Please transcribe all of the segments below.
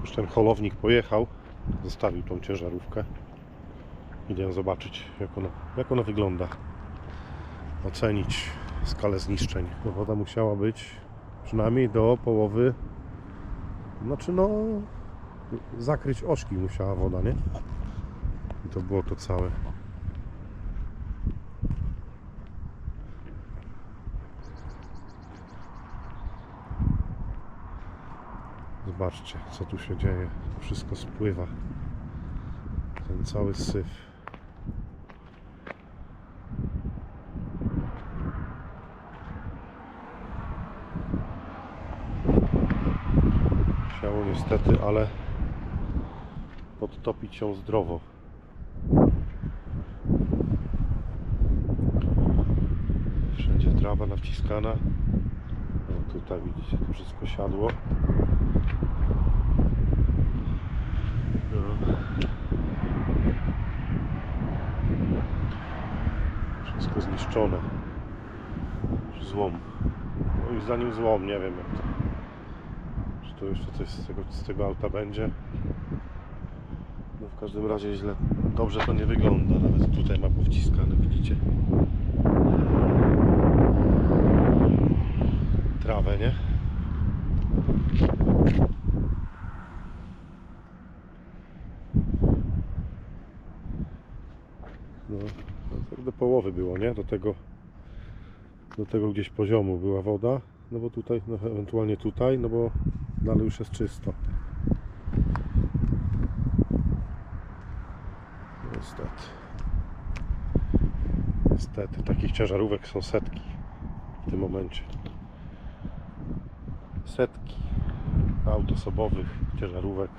Już ten holownik pojechał, zostawił tą ciężarówkę. Idę zobaczyć, jak ona, jak ona wygląda. Ocenić skalę zniszczeń. No, woda musiała być przynajmniej do połowy. Znaczy, no, zakryć ośki musiała woda, nie? I to było to całe. Zobaczcie, co tu się dzieje. To wszystko spływa. Ten cały syf. Musiało niestety, ale podtopić ją zdrowo. Wszędzie trawa nawciskana. No tutaj widzicie, to wszystko siadło. No. Wszystko zniszczone. Złom. Moim zdaniem złom, nie wiem jak to. Czy to jeszcze coś z tego, z tego auta będzie? No w każdym razie źle. Dobrze to nie wygląda. Nawet tutaj ma powciskane, widzicie? Trawę, nie? No, no tak do połowy było, nie? Do tego, do tego gdzieś poziomu była woda. No bo tutaj, no ewentualnie tutaj, no bo dalej już jest czysto. Niestety. Niestety, takich ciężarówek są setki w tym momencie. Setki aut osobowych, ciężarówek.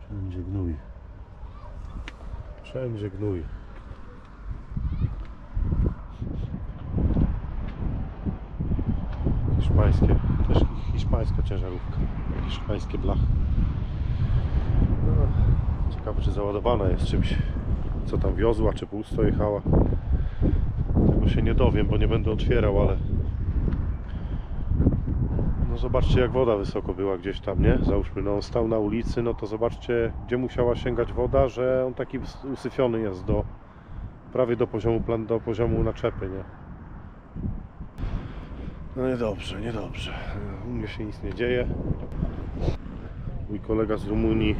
Wszędzie gnój. Wszędzie gnój. Hiszpańskie, też hiszpańska ciężarówka. Hiszpańskie blachy. No, ciekawe czy załadowana jest czymś. Co tam wiozła, czy pusto jechała. Tego się nie dowiem, bo nie będę otwierał, ale zobaczcie jak woda wysoko była gdzieś tam, nie? Załóżmy, no on stał na ulicy, no to zobaczcie gdzie musiała sięgać woda, że on taki usyfiony jest do prawie do poziomu do poziomu naczepy, nie? No niedobrze, niedobrze. U mnie się nic nie dzieje. Mój kolega z Rumunii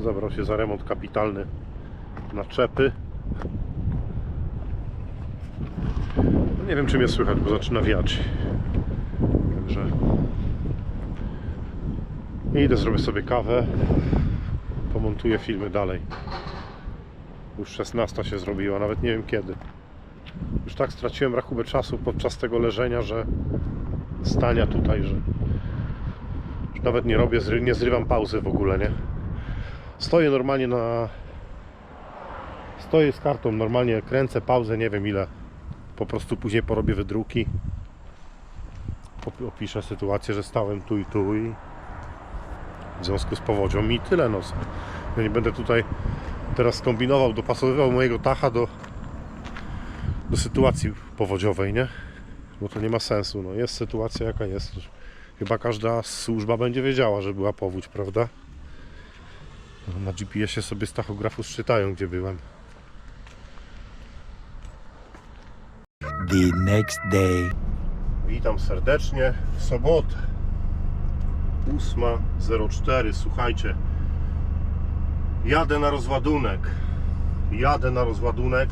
zabrał się za remont kapitalny naczepy. No nie wiem czy mnie słychać, bo zaczyna wiać. Także idę zrobię sobie kawę. Pomontuję filmy dalej. Już 16 się zrobiła, nawet nie wiem kiedy. Już tak straciłem rachubę czasu podczas tego leżenia, że stania tutaj, że już nawet nie robię, nie zrywam pauzy w ogóle, nie? Stoję normalnie na stoję z kartą, normalnie kręcę pauzę, nie wiem ile. Po prostu później porobię wydruki. Op- Opiszę sytuację, że stałem tu i tu i w związku z powodzią i tyle no. Ja nie będę tutaj teraz kombinował, dopasowywał mojego tacha do do sytuacji powodziowej, nie? Bo to nie ma sensu. No, jest sytuacja jaka jest. Chyba każda służba będzie wiedziała, że była powódź, prawda? No, Na GPS-ie sobie z tachografu szczytają, gdzie byłem. the next day. Witam serdecznie w sobotę 8.04 Słuchajcie Jadę na rozładunek. Jadę na rozładunek.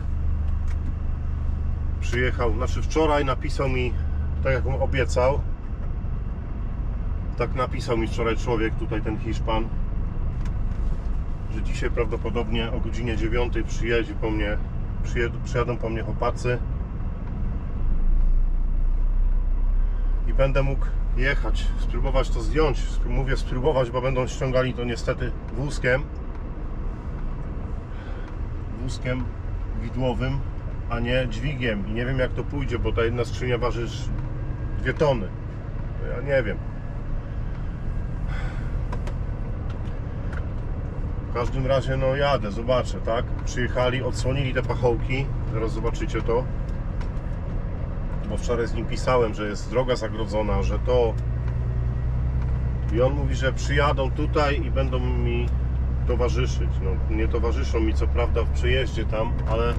Przyjechał, znaczy wczoraj napisał mi Tak jak mu obiecał Tak napisał mi wczoraj człowiek Tutaj ten Hiszpan Że dzisiaj prawdopodobnie o godzinie 9 przyjedzie po mnie przyjedą, Przyjadą po mnie chłopacy i będę mógł jechać, spróbować to zdjąć. Mówię spróbować, bo będą ściągali to niestety wózkiem. Wózkiem widłowym, a nie dźwigiem. I nie wiem jak to pójdzie, bo ta jedna skrzynia waży dwie tony. To Ja nie wiem. W każdym razie no jadę, zobaczę, tak? Przyjechali, odsłonili te pachołki. Zaraz zobaczycie to. Bo wczoraj z nim pisałem, że jest droga zagrodzona, że to. I on mówi, że przyjadą tutaj i będą mi towarzyszyć. No, nie towarzyszą mi co prawda w przejeździe tam, ale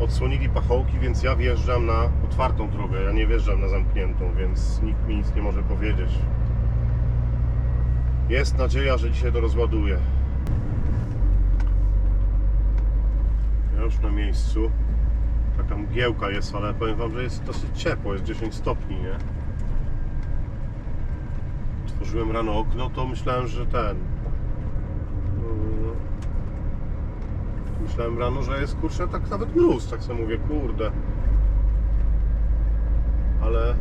odsłonili pachołki, więc ja wjeżdżam na otwartą drogę. Ja nie wjeżdżam na zamkniętą, więc nikt mi nic nie może powiedzieć. Jest nadzieja, że dzisiaj to rozładuje. Ja już na miejscu. Taka mgiełka jest, ale powiem Wam, że jest dosyć ciepło, jest 10 stopni, nie? Otworzyłem rano okno, to myślałem, że ten... Yy, Myślałem rano, że jest kurczę tak nawet mróz, tak sobie mówię, kurde. Ale...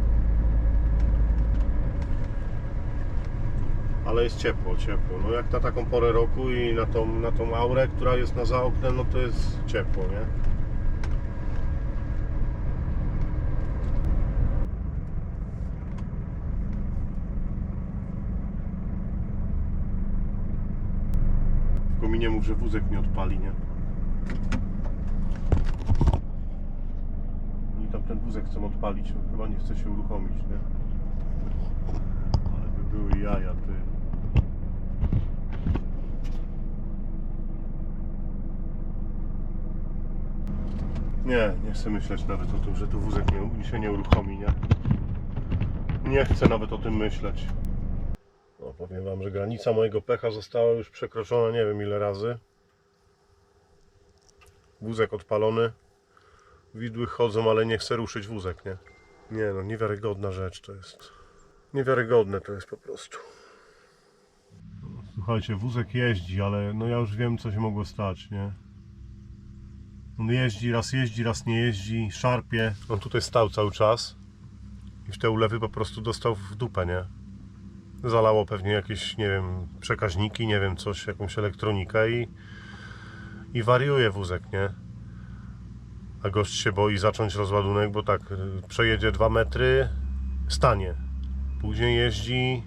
Ale jest ciepło, ciepło. No jak na taką porę roku i na tą, na tą aurę, która jest na za oknem, no to jest ciepło, nie? Kominie mów, że wózek mi odpali, nie? I tam ten wózek chcą odpalić, no chyba nie chce się uruchomić, nie? Ale by były jaja, ty. Nie, nie chcę myśleć nawet o tym, że tu wózek nie, się nie uruchomi, nie? Nie chcę nawet o tym myśleć. Powiem Wam, że granica mojego pecha została już przekroczona nie wiem ile razy. Wózek odpalony. Widły chodzą, ale nie chcę ruszyć wózek, nie? Nie no, niewiarygodna rzecz to jest. Niewiarygodne to jest po prostu. Słuchajcie, wózek jeździ, ale no ja już wiem co się mogło stać, nie? On jeździ, raz jeździ, raz nie jeździ, szarpie. On tutaj stał cały czas i w te ulewy po prostu dostał w dupę, nie? Zalało pewnie jakieś, nie wiem, przekaźniki, nie wiem, coś, jakąś elektronikę i, i wariuje wózek, nie? A gość się boi zacząć rozładunek, bo tak, y, przejedzie 2 metry, stanie. Później jeździ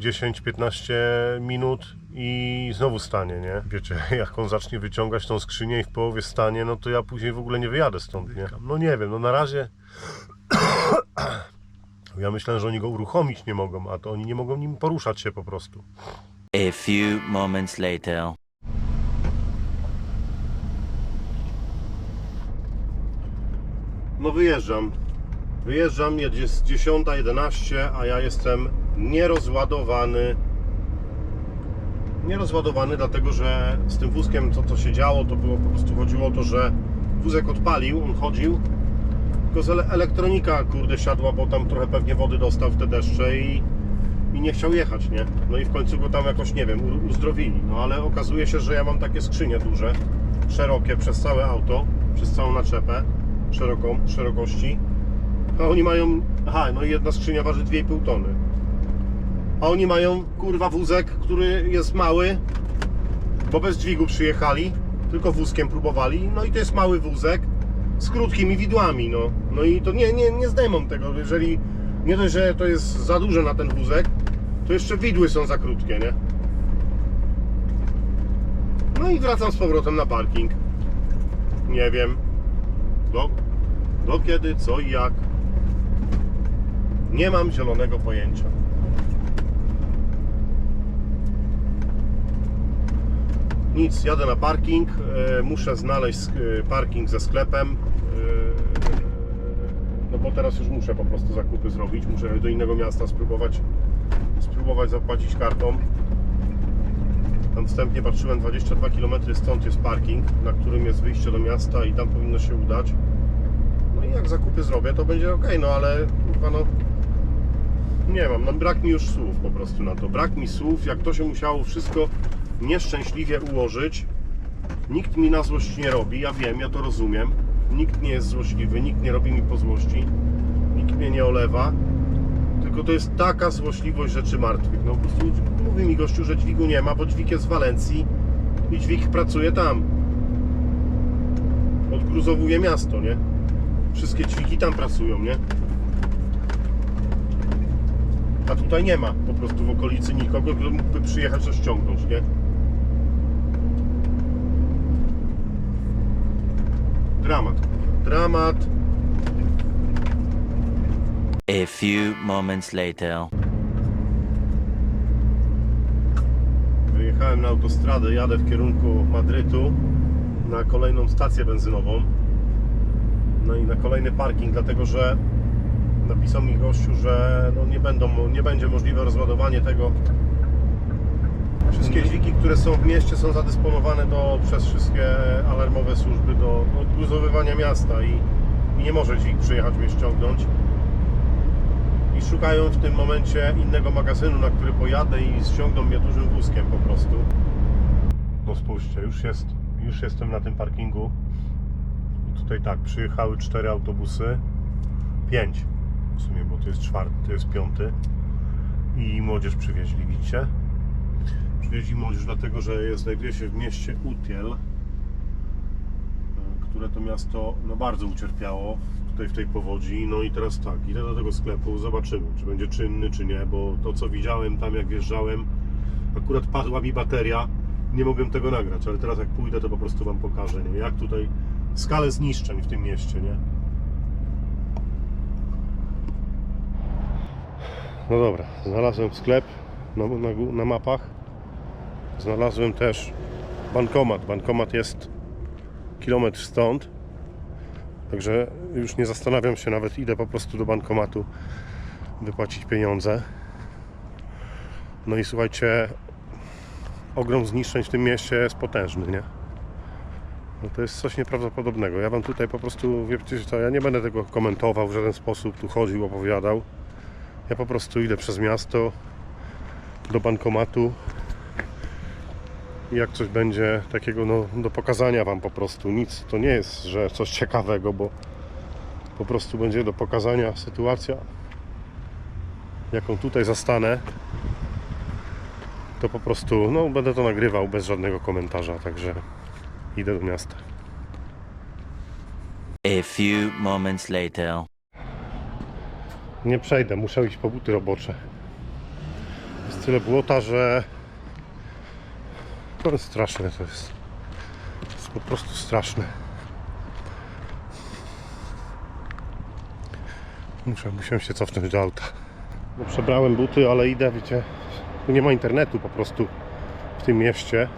10-15 minut i znowu stanie, nie? Wiecie, jak on zacznie wyciągać tą skrzynię i w połowie stanie, no to ja później w ogóle nie wyjadę stąd, nie? No nie wiem, no na razie ja myślałem, że oni go uruchomić nie mogą, a to oni nie mogą nim poruszać się po prostu. A few moments later. No wyjeżdżam. Wyjeżdżam, jest 10.11, a ja jestem nierozładowany. Nierozładowany, dlatego że z tym wózkiem to co się działo, to było po prostu chodziło o to, że wózek odpalił, on chodził, tylko z ele- elektronika kurde siadła, bo tam trochę pewnie wody dostał w te deszcze i, i nie chciał jechać, nie? No i w końcu go tam jakoś, nie wiem, uzdrowili. No ale okazuje się, że ja mam takie skrzynie duże, szerokie przez całe auto, przez całą naczepę, szeroką, szerokości. A oni mają, aha, no i jedna skrzynia waży 2,5 tony. A oni mają, kurwa, wózek, który jest mały, bo bez dźwigu przyjechali, tylko wózkiem próbowali. No i to jest mały wózek z krótkimi widłami, no. No i to nie, nie, nie zdejmą tego, jeżeli nie dość, że to jest za duże na ten wózek, to jeszcze widły są za krótkie, nie? No i wracam z powrotem na parking. Nie wiem. Do, do kiedy, co i jak. Nie mam zielonego pojęcia. Nic, jadę na parking. e, Muszę znaleźć e, parking ze sklepem. e, No bo teraz już muszę po prostu zakupy zrobić. Muszę do innego miasta spróbować spróbować zapłacić kartą. Tam wstępnie patrzyłem 22 km stąd jest parking, na którym jest wyjście do miasta i tam powinno się udać. No i jak zakupy zrobię, to będzie ok, no ale kurwa no nie mam, no brak mi już słów po prostu na to. Brak mi słów, jak to się musiało wszystko nieszczęśliwie ułożyć. Nikt mi na złość nie robi, ja wiem, ja to rozumiem. Nikt nie jest złośliwy, nikt nie robi mi po złości, nikt mnie nie olewa. Tylko to jest taka złośliwość rzeczy martwych. No po prostu mówi mi gościu, że dźwigu nie ma, bo dźwig jest w Walencji i dźwig pracuje tam. Odgruzowuje miasto, nie? Wszystkie dźwigi tam pracują, nie? A tutaj nie ma po prostu w okolicy nikogo, kto mógłby przyjechać ściągnąć, nie? Dramat. Dramat. A few moments later. Wyjechałem na autostradę, jadę w kierunku Madrytu na kolejną stację benzynową. No i na kolejny parking, dlatego że napisał mi gościu, że no nie, będą, nie będzie możliwe rozładowanie tego. Wszystkie dźwigi, które są w mieście są zadysponowane do, przez wszystkie alarmowe służby do odgruzowywania miasta i, i nie może dźwig przyjechać mnie ściągnąć. I szukają w tym momencie innego magazynu, na który pojadę i ściągną mnie dużym wózkiem po prostu. No spójrzcie, już, jest, już jestem na tym parkingu. I tutaj tak, przyjechały cztery autobusy. Pięć w sumie, bo to jest czwarty, to jest piąty. I młodzież przywieźli, widzicie? Przywieźli młodzież dlatego, że znajduje się w mieście Utiel, e, które to miasto no, bardzo ucierpiało tutaj w tej powodzi. No i teraz tak, idę do tego sklepu, zobaczymy, czy będzie czynny, czy nie, bo to co widziałem tam jak wjeżdżałem, akurat padła mi bateria, nie mogłem tego nagrać, ale teraz jak pójdę, to po prostu Wam pokażę, nie? jak tutaj skalę zniszczeń w tym mieście, nie? No dobra, znalazłem sklep na, na, na mapach. Znalazłem też bankomat. Bankomat jest kilometr stąd. Także już nie zastanawiam się, nawet idę po prostu do bankomatu wypłacić pieniądze. No i słuchajcie, ogrom zniszczeń w tym mieście jest potężny, nie? No to jest coś nieprawdopodobnego. Ja wam tutaj po prostu, wiecie co, ja nie będę tego komentował w żaden sposób, tu chodził, opowiadał. Ja po prostu idę przez miasto do bankomatu jak coś będzie takiego no, do pokazania Wam po prostu. Nic to nie jest, że coś ciekawego, bo po prostu będzie do pokazania sytuacja, jaką tutaj zastanę. To po prostu, no będę to nagrywał bez żadnego komentarza, także idę do miasta. A few moments later. Nie przejdę, muszę iść po buty robocze. Jest tyle błota, że straszne to jest. To jest po prostu straszne. Muszę, muszę się cofnąć do auta. No, przebrałem buty, ale idę, wiecie, tu nie ma internetu po prostu w tym mieście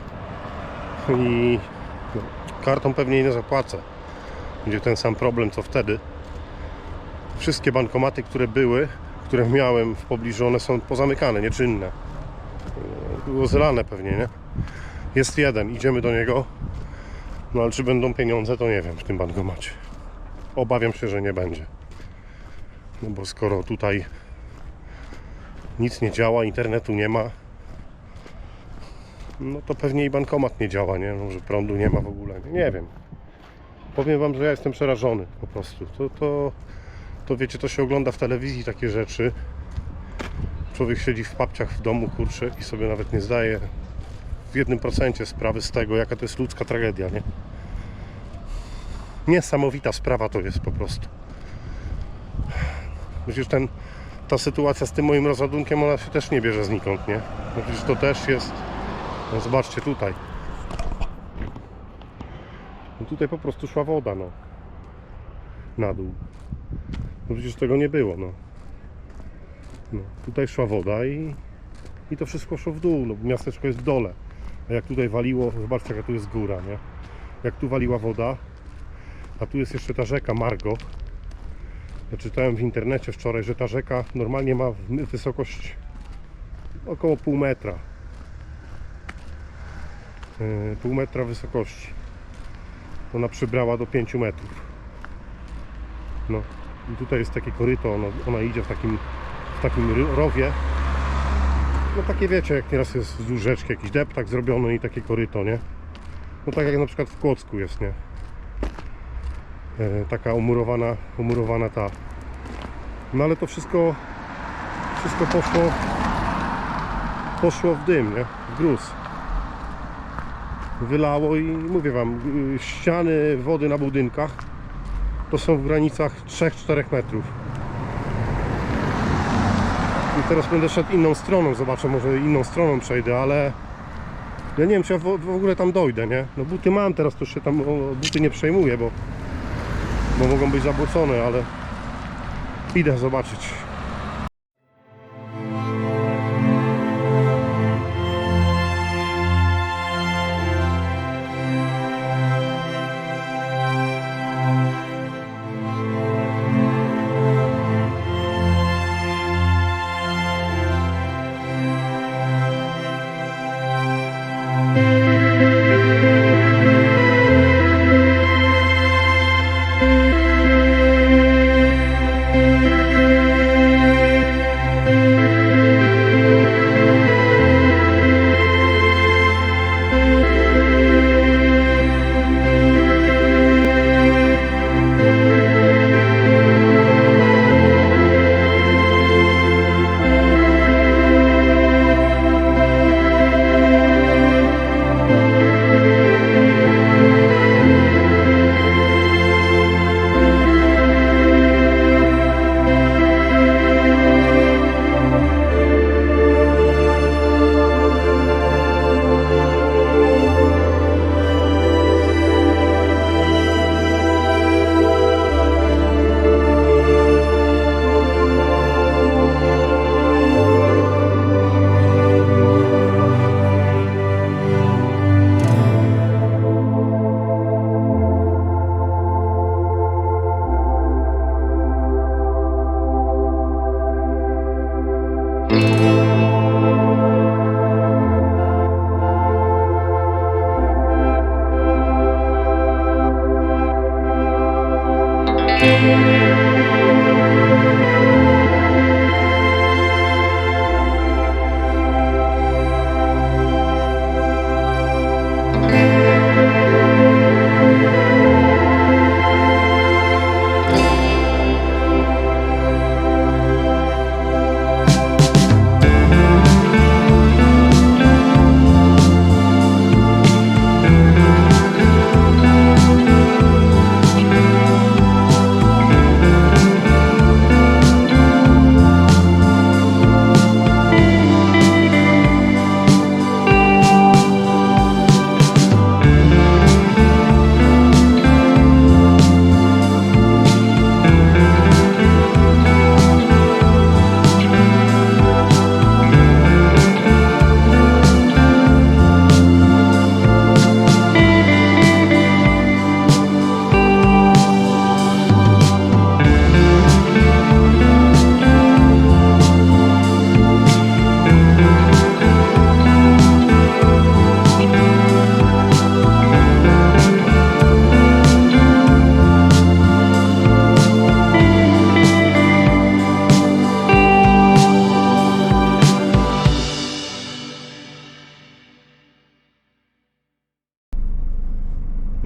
i no, kartą pewnie nie zapłacę. Będzie ten sam problem co wtedy wszystkie bankomaty, które były, które miałem w pobliżu, one są pozamykane, nieczynne. Yy, Było zlane pewnie, nie? Jest jeden, idziemy do niego. No ale czy będą pieniądze, to nie wiem w tym bankomacie. Obawiam się, że nie będzie. No bo skoro tutaj nic nie działa, internetu nie ma, no to pewnie i bankomat nie działa, nie? Może prądu nie ma w ogóle. Nie wiem. Powiem Wam, że ja jestem przerażony po prostu. To, to, to wiecie, to się ogląda w telewizji takie rzeczy. Człowiek siedzi w papciach w domu, kurczę, i sobie nawet nie zdaje w jednym procencie sprawy z tego, jaka to jest ludzka tragedia, nie? Niesamowita sprawa to jest po prostu. Przecież ten, ta sytuacja z tym moim rozładunkiem, ona się też nie bierze znikąd, nie? No przecież to też jest... No zobaczcie tutaj. No tutaj po prostu szła woda, no. Na dół. No przecież tego nie było, no. no tutaj szła woda i, i to wszystko szło w dół, no bo miasteczko jest w dole. Jak tutaj waliło, zobaczcie jaka tu jest góra, nie? Jak tu waliła woda, a tu jest jeszcze ta rzeka Margo. Ja czytałem w internecie wczoraj, że ta rzeka normalnie ma wysokość około pół metra. Yy, pół metra wysokości. Ona przybrała do 5 metrów. No i tutaj jest takie koryto, ona, ona idzie w takim, w takim rowie. No takie wiecie, jak nieraz jest wzdłuż rzeczki jakiś deptak zrobiony i takie koryto, nie? No tak jak na przykład w Kłodzku jest, nie? E, taka umurowana, umurowana ta. No ale to wszystko, wszystko poszło, poszło w dym, nie? W gruz. Wylało i mówię wam, y, ściany wody na budynkach to są w granicach 3-4 metrów. I teraz będę szedł inną stroną, zobaczę, może inną stroną przejdę, ale ja nie wiem, czy ja w, w ogóle tam dojdę, nie? No buty mam, teraz to się tam o buty nie przejmuję, bo, bo mogą być zabłocone, ale Idę zobaczyć.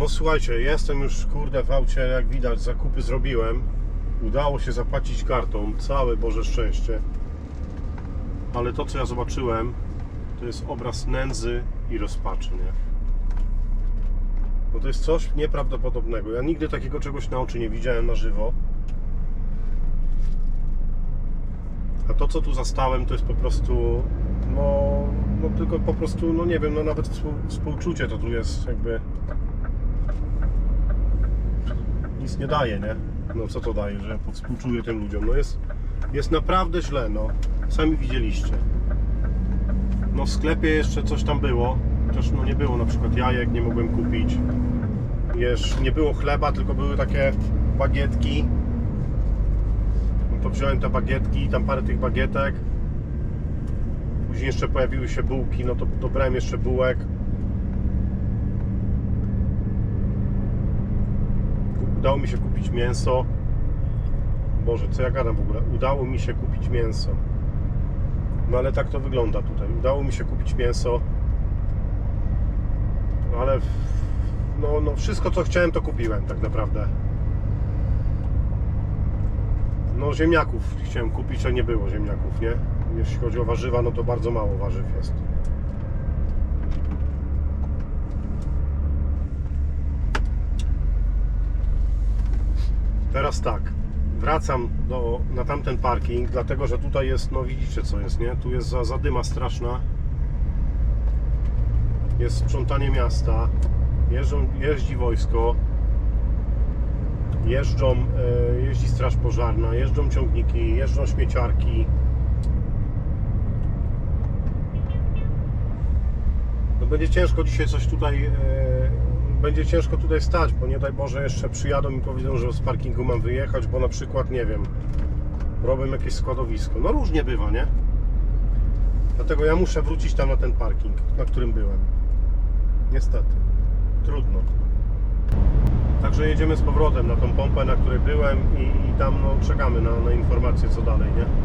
No słuchajcie, jestem już kurde w aucie, jak widać zakupy zrobiłem. Udało się zapłacić kartą, całe Boże szczęście. Ale to co ja zobaczyłem, to jest obraz nędzy i rozpaczy, nie? No to jest coś nieprawdopodobnego. Ja nigdy takiego czegoś na oczy nie widziałem na żywo. A to co tu zastałem to jest po prostu no, no tylko po prostu, no nie wiem, no nawet współ, współczucie to tu jest jakby nic nie daje, nie? No co to daje, że współczuję tym ludziom? No jest, jest naprawdę źle, no. Sami widzieliście. No w sklepie jeszcze coś tam było, chociaż no nie było na przykład jajek, nie mogłem kupić. Wiesz, nie było chleba, tylko były takie bagietki. No to wziąłem te bagietki, tam parę tych bagietek. Później jeszcze pojawiły się bułki, no to dobrałem jeszcze bułek. Udało mi się kupić mięso. Boże, co ja gadam w ogóle? Udało mi się kupić mięso. No ale tak to wygląda tutaj. Udało mi się kupić mięso. Ale w- no, no wszystko co chciałem to kupiłem tak naprawdę. No ziemniaków chciałem kupić, a nie było ziemniaków, nie? Jeśli chodzi o warzywa, no to bardzo mało warzyw jest. Teraz tak, wracam do, na tamten parking, dlatego że tutaj jest, no widzicie co jest, nie? Tu jest za, zadyma straszna. Jest sprzątanie miasta, jeżdżą, jeździ wojsko. Jeżdżą, e, jeździ straż pożarna, jeżdżą ciągniki, jeżdżą śmieciarki. No będzie ciężko dzisiaj coś tutaj, e, będzie ciężko tutaj stać, bo nie daj Boże jeszcze przyjadą i powiedzą, że z parkingu mam wyjechać, bo na przykład, nie wiem, robią jakieś składowisko. No różnie bywa, nie? Dlatego ja muszę wrócić tam na ten parking, na którym byłem. Niestety. Trudno. Także jedziemy z powrotem na tą pompę, na której byłem i, i tam no, czekamy na, na informacje co dalej, nie?